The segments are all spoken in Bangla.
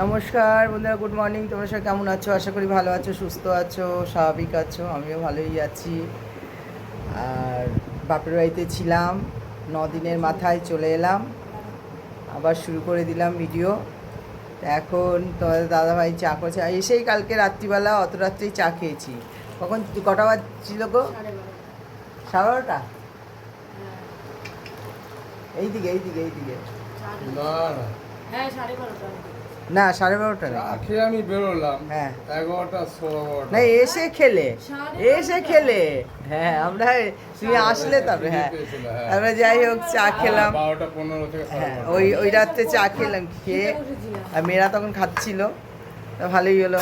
নমস্কার বন্ধুরা গুড মর্নিং তোমরা সবাই কেমন আছো? আশা করি ভালো আছো সুস্থ আছো স্বাভাবিক আছো। আমিও ভালোই আছি। আর বাপের বাড়িতে ছিলাম ন দিনের মাথায় চলে এলাম। আবার শুরু করে দিলাম ভিডিও এখন তোমাদের দাদাভাই চা করেছে। আর এসেই কালকে রাত্রিবেলা অত রাত্রেই চা খেয়েছি। কখন? কটা বাজছিল গো? সাড়ে বারোটা। এই দিকে এই দিকে এই দিকে না না। হ্যাঁ সাড়ে বারোটা। না সাড়ে বারোটা না খেয়ে আমি বেরোলাম। হ্যাঁ। এগারোটা না এসে খেলে। এসে খেলে। হ্যাঁ আমরা তুমি আসলে তবে হ্যাঁ। হ্যাঁ। আমরা যাই হোক চা খেলাম। বারোটা পনেরো হ্যাঁ ওই ওই রাত্রে চা খেলাম খেয়ে। আর মেয়েরা তখন খাচ্ছিল। তো ভালোই হলো।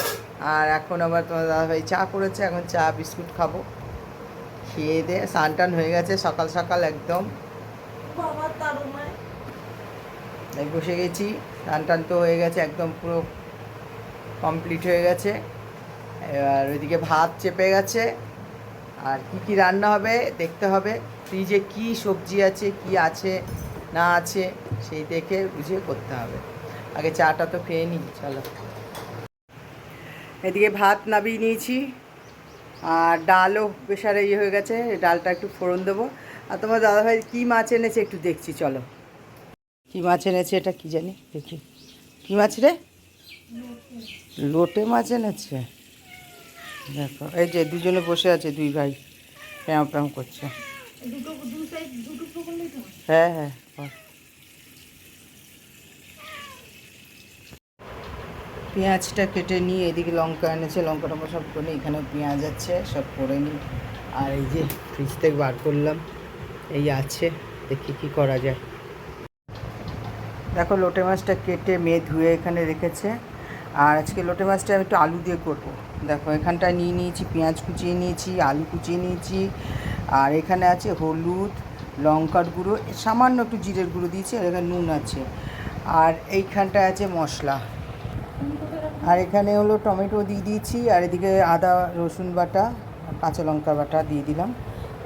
আর এখন আবার তোমার দাদাভাই চা করেছে এখন চা বিস্কুট খাব। খেয়ে দিয়ে স্নান টান হয়ে গেছে সকাল সকাল একদম। বাবা এই বসে গেছি। টান টান তো হয়ে গেছে, একদম পুরো কমপ্লিট হয়ে গেছে। এবার ওইদিকে ভাত চেপে গেছে। আর কি কি রান্না হবে দেখতে হবে। ফ্রিজে কি সবজি আছে, কি আছে, না আছে, সেই দেখে বুঝে করতে হবে। আগে চাটা তো খেয়ে নিই, চলো। এদিকে ভাত নাবিয়ে নিয়েছি। আর ডালও প্রেশারে ইয়ে হয়ে গেছে, ডালটা একটু ফোড়ন দেবো। আর তোমার দাদাভাই কী মাছ এনেছে একটু দেখছি, চলো। কী মাছ এনেছে এটা কি জানি? দেখি। কী মাছ রে? লোটে মাছ এনেছে? দেখো এই যে দুজনে বসে আছে দুই ভাই। প্যাম প্যাম করছে। হ্যাঁ হ্যাঁ পেঁয়াজটা কেটে নিয়ে এদিকে লঙ্কা এনেছে লঙ্কাটা সব করে এখানে পেঁয়াজ আছে সব করে নিই। আর এই যে ফ্রিজ থেকে বার করলাম এই আছে দেখি কি করা যায়। দেখো লোটে মাছটা কেটে মেয়ে ধুয়ে এখানে রেখেছে। আর আজকে লোটে মাছটা আমি একটু আলু দিয়ে করব। দেখো, এখানটায় নিয়ে নিয়েছি, পেঁয়াজ কুচিয়ে নিয়েছি, আলু কুচিয়ে নিয়েছি। আর এখানে আছে হলুদ, লঙ্কার গুঁড়ো, সামান্য একটু জিরের গুঁড়ো দিয়েছি, আর এখানে নুন আছে। আর এইখানটায় আছে মশলা। আর এখানে হলো টমেটো দিয়ে দিয়েছি, আর এদিকে আদা রসুন বাটা, কাঁচা লঙ্কা বাটা দিয়ে দিলাম।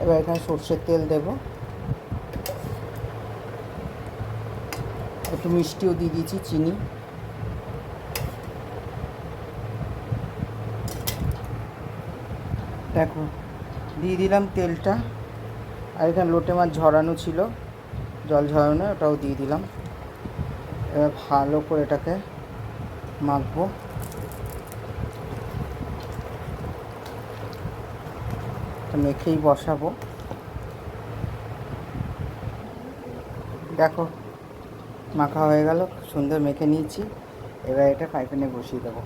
এবার এখানে সর্ষের তেল দেবো। একটু মিষ্টিও দিয়ে দিয়েছি, চিনি। দেখো, দিয়ে দিলাম তেলটা। আর এখানে লোটে মাছ ঝরানো ছিল, জল ঝরানো ওটাও দিয়ে দিলাম। এবার ভালো করে এটাকে মাখবো। মেখেই বসাবো। দেখো মাখা হয়ে গেল সুন্দর মেখে নিয়েছি। এবার এটা ফ্রাই প্যানে বসিয়ে দেবো।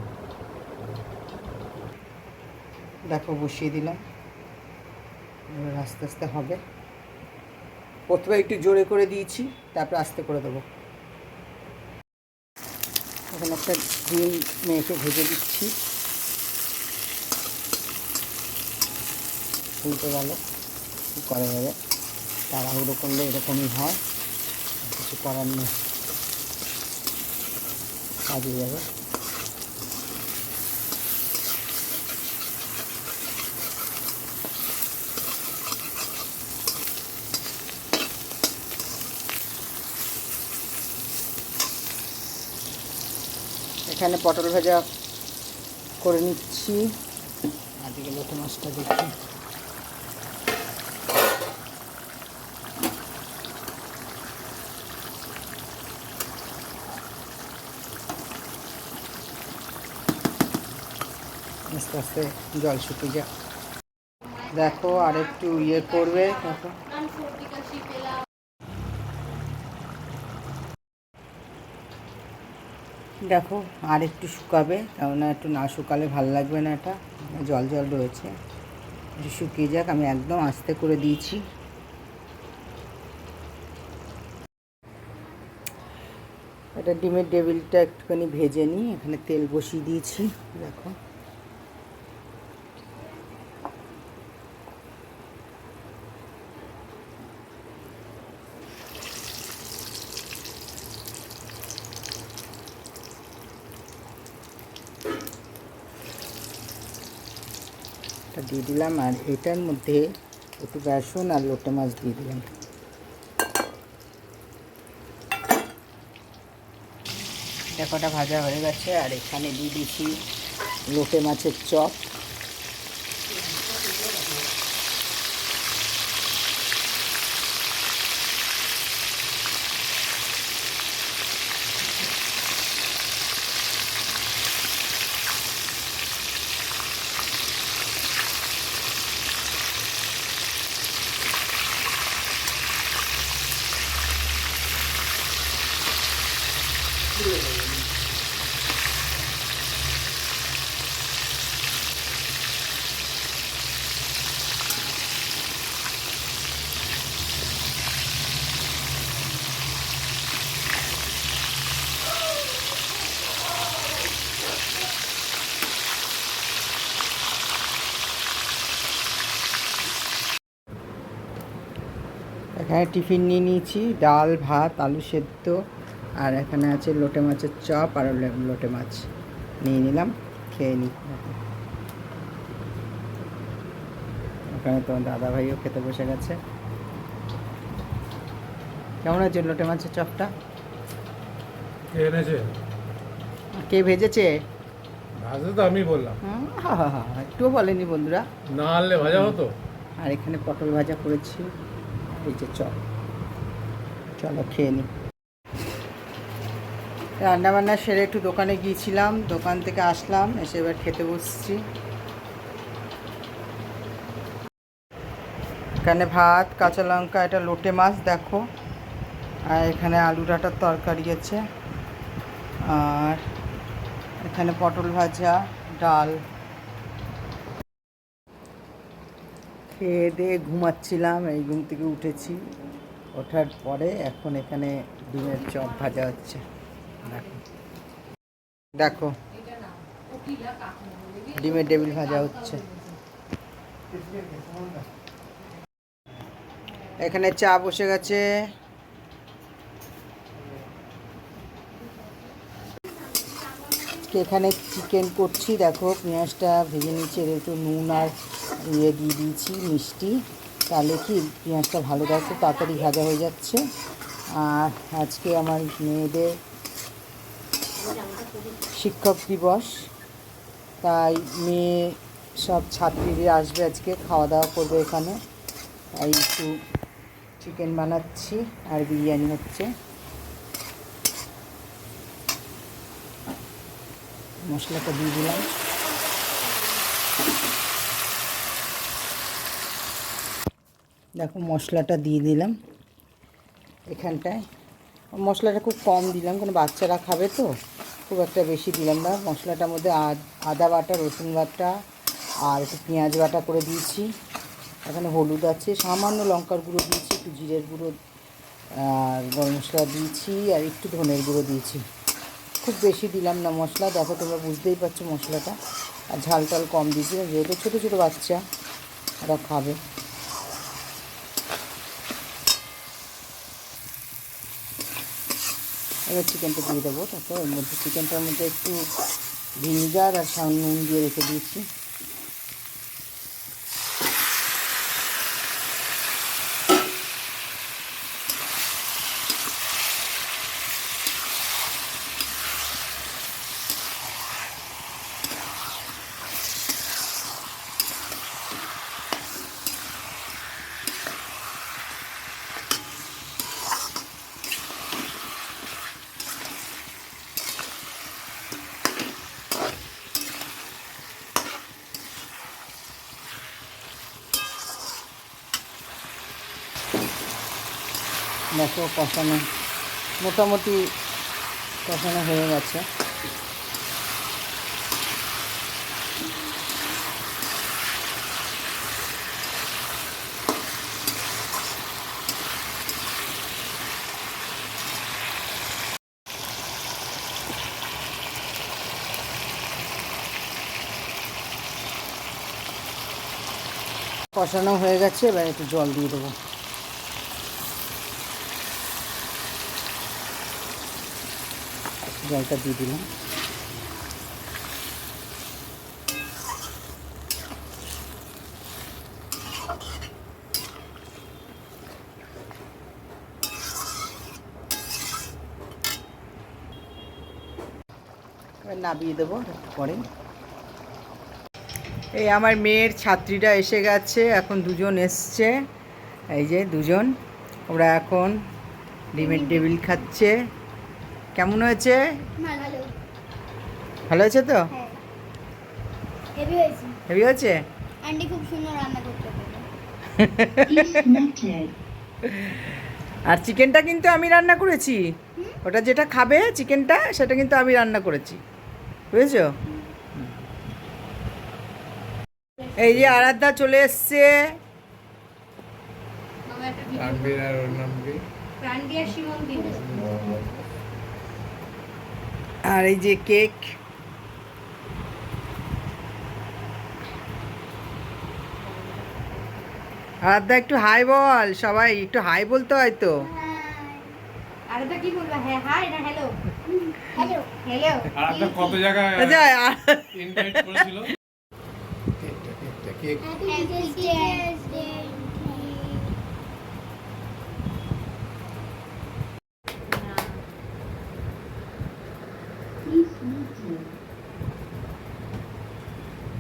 দেখো, বসিয়ে দিলাম। এবার আস্তে আস্তে হবে। প্রথমে একটু জোরে করে দিয়েছি, তারপর আস্তে করে দেবো। এখানে একটা ডিম মেখে ভেজে দিচ্ছি। গেল, কী করা যাবে? তাড়াহুড়ো করলে এরকমই হয়। কিছু করার নেই। কাজে যাবে। এখানে পটল ভাজা করে নিচ্ছি। আদিকে লোটে মাছটা দেখি। আস্তে জল শুকিয়ে যা দেখো আর একটু ইয়ে করবে। দেখো আর একটু শুকাবে, কেননা একটু না শুকালে ভালো লাগবে না এটা। জল জল রয়েছে। একটু শুকিয়ে যাক, আমি একদম আস্তে করে দিয়েছি। এটা ডিমের টেবিলটা একটুখানি ভেজে নিই, এখানে তেল বসিয়ে দিয়েছি। দেখো। দিয়ে দিলাম আর এটার মধ্যে একটু বেসন আর লোটে মাছ দিয়ে দিলাম। এটা কটা ভাজা হয়ে গেছে আর এখানে দিয়ে দিচ্ছি লোটে মাছের চপ। টিফিন নিয়ে নিয়েছি ডাল ভাত আলু সেদ্ধ আর এখানে আছে লোটে মাছের চপ আর লোটে মাছ। নিয়ে নিলাম খেয়ে নিই ওখানে তোমার দাদা ভাইও খেতে বসে গেছে। কেমন আছে লোটে মাছের চপটা? কে এনেছে? কে ভেজেছে? ভাজা তো আমি বললাম। একটুও বলেনি বন্ধুরা। না আনলে ভাজা হতো? আর এখানে পটল ভাজা করেছি। এই চপ চলো খেয়ে নিই রান্নাবান্না সেরে একটু দোকানে গিয়েছিলাম, দোকান থেকে আসলাম, এসে এবার খেতে বসছি। এখানে ভাত, কাঁচা লঙ্কা, এটা লোটে মাছ, দেখো। আর এখানে আলু ডাঁটার তরকারি আছে। আর এখানে পটল ভাজা, ডাল। খেয়ে দিয়ে ঘুমাচ্ছিলাম, এই ঘুম থেকে উঠেছি। ওঠার পরে এখন এখানে ডিমের চপ ভাজা হচ্ছে। দেখো। দেখো। ডিমের টেবিল ভাজা হচ্ছে। এখানে চা বসে গেছে। এখানে চিকেন করছি। দেখো, পেঁয়াজটা ভেজে নিচ্ছে একটু নুন আর ইয়ে দিয়ে দিয়েছি, মিষ্টি। তাহলে কি পেঁয়াজটা ভালো দেখো তাড়াতাড়ি ভাজা হয়ে যাচ্ছে। আর আজকে আমার মেয়েদের শিক্ষক দিবস। তাই মেয়ে সব ছাত্রীরা আসবে আজকে খাওয়া দাওয়া করবে এখানে। তাই একটু চিকেন বানাচ্ছি আর বিরিয়ানি হচ্ছে। মশলাটা দিয়ে দিলাম। দেখো মশলাটা দিয়ে দিলাম। এখানটায় মশলাটা খুব কম দিলাম, কারণ বাচ্চারা খাবে তো। খুব একটা বেশি দিলাম না। মশলাটার মধ্যে আদা বাটা, রসুন বাটা আর একটু পেঁয়াজ বাটা করে দিয়েছি। এখানে হলুদ আছে, সামান্য লঙ্কার গুঁড়ো দিয়েছি, একটু জিরের গুঁড়ো আর গরম মশলা দিয়েছি আর একটু ধনের গুঁড়ো দিয়েছি। খুব বেশি দিলাম না মশলা, দেখো তোমরা বুঝতেই পারছ মশলাটা। আর ঝাল টাল কম দিয়েছি, যেহেতু ছোটো ছোটো বাচ্চা, ওরা খাবে। এবার চিকেনটা দিয়ে দেবো। তারপর ওর মধ্যে চিকেনটার মধ্যে একটু ভিনিগার আর সাউন্ড নুন দিয়ে রেখে দিয়েছি। দেখো কষানো মোটামুটি কষানো হয়ে গেছে। কষানো হয়ে গেছে এবার একটু জল দিয়ে দেবো। জলটা দিয়ে দিলাম। নাবিয়ে দেবো পরে। এই আমার মেয়ের ছাত্রীরা এসে গেছে, এখন দুজন এসছে। এই যে দুজন, ওরা এখন ডিমের টেবিল খাচ্ছে। কেমন হয়েছে? ভালো। হয়েছে তো? হ্যাঁ। হেভি হয়েছে। আন্টি খুব সুন্দর রান্না করতে আর চিকেনটা কিন্তু আমি রান্না করেছি। ওটা যেটা খাবে চিকেনটা সেটা কিন্তু আমি রান্না করেছি। বুঝেছ? এই যে আরাধ্যা চলে এসছে। তানভীর আর ওর নাম কি? দিন আর এই যে কেক আরাধ্যা একটু হাই বল সবাই একটু হাই বলতে হয় তো কি বলব হ্যাঁ হাই না হ্যালো হ্যালো হ্যালো আর কত জায়গায় আচ্ছা, ইনভাইট করেছিল কেকটা কেকটা কেক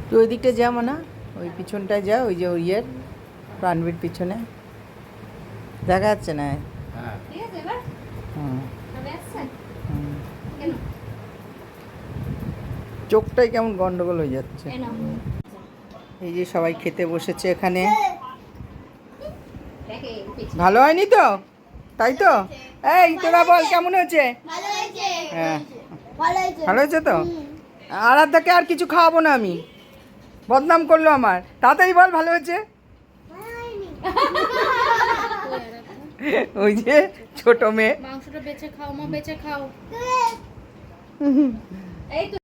তুই ওই দিকটা যাব না ওই পিছনটায় যা ওই যে ওই ইয়ের প্রাণবীর পিছনে। দেখা যাচ্ছে না? হ্যাঁ। ঠিক আছে এবার? হুম, তবে আসছেন? হুম। কেন? চোখটাই কেমন গন্ডগোল হয়ে যাচ্ছে। এই যে সবাই খেতে বসেছে এখানে। ভালো হয়নি তো? তাই তো? এই তোরা বল কেমন হয়েছে? ভালো হয়েছে। হ্যাঁ। ভালো হয়েছে। ভালো হয়েছে তো? আরাধ্যাকে আর কিছু খাওয়াবো না আমি? বদনাম করল আমার। তাতেই বল ভালো হয়েছে? ওই যে ছোট মেয়ে। মাংসটা বেঁচে খাও মা বেঁচে খাও। এই তো